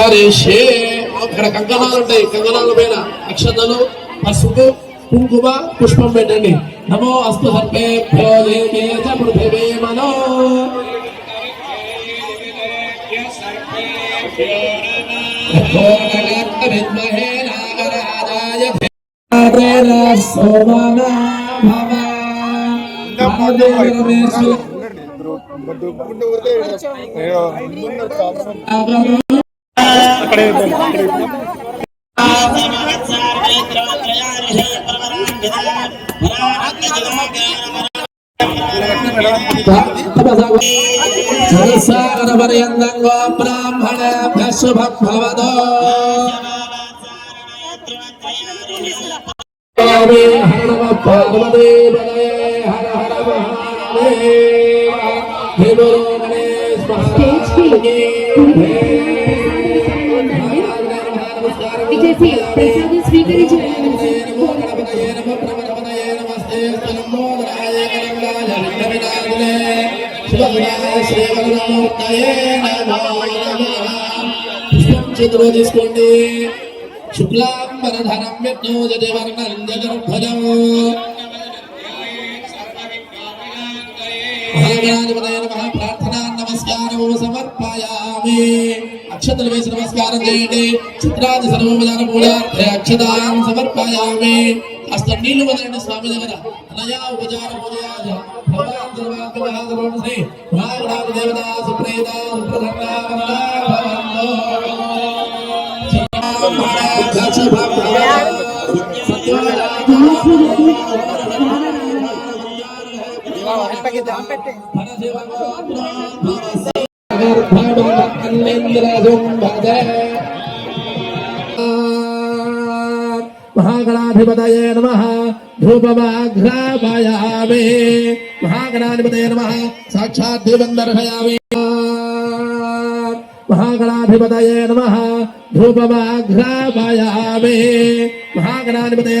కరిషే అక్కడ కంకణాలు ఉంటాయి. కంకణాల పైన అక్షతలు పసుపు కుంకుమ పుష్పం పెట్టండి. నమో అస్తు పృథివే మనో. విద్మహే నాగరాజాయ ధీమహి సోమనా భవ పరమేశ్వర సరసాగరపర్యంతంగో బ్రాహ్మణ శుభం భవదో స్వామి హర నమ పార్వతీ పదయే హర హర మహాదేవ హే బలో గణేశ్ మహారాజ్ విజయసి ప్రసాదం స్వీకరించడానికి చేతిలో తీసుకోండి శుక్లాంబరధరం విష్ణు జయవర్ణం జగర్భజం మహాగణాధిపతయ నమః. ప్రార్థనా నమస్కారం సమర్పయామి. అక్షతలు వేసి నమస్కారం చేయండి చిత్రాది సర్వోపచార పూజార్థే అక్షతాం సమర్పయామి కాస్త నీళ్లు వదలండి స్వామి దగ్గర అనయా ఉపచార పూజయాజ భగవాన్ సర్వాంగ మహాసర్వం శ్రీ మహాగణాధ దేవతా సుప్రేత महागणाधिपत नम धूपमाघ्रापयामि महागणाधिपतये नमः नम दीपं नम महागणाधिपतये नमः धूपमाघ्रापयामि महागणाधिपतये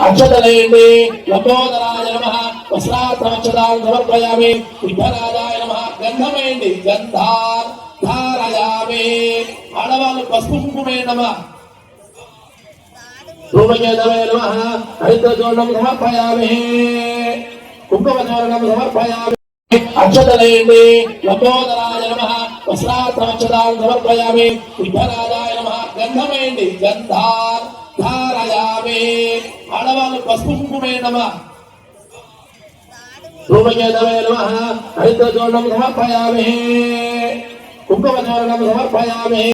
అక్షతలేండి లంబోదరాయ నమ. వస్త్రార్థమక్షతాలు సమర్పయామి విఘ్నరాజాయ నమ. గంధమేండి. గంధార్ ధారయామి. ఆడవాళ్ళు పసుపు కుంకుమే నమ. నమ. హరిద్రచూర్ణం సమర్పయామి. కుంకుమచూర్ణం సమర్పయామి. అక్షతలేండి లంబోదరాయ నమ. వస్త్రార్థమక్షతాలు సమర్పయామి విభరాజాయ గంధమేండి గంధార్ ధారయామే. ఆడవాళ్ళు పసుపు కుంకుమే నమ. ధూమకేతవే నమ హరిద్రచూర్ణం సమర్పయామి. కుంకుమచూర్ణం సమర్పయామి.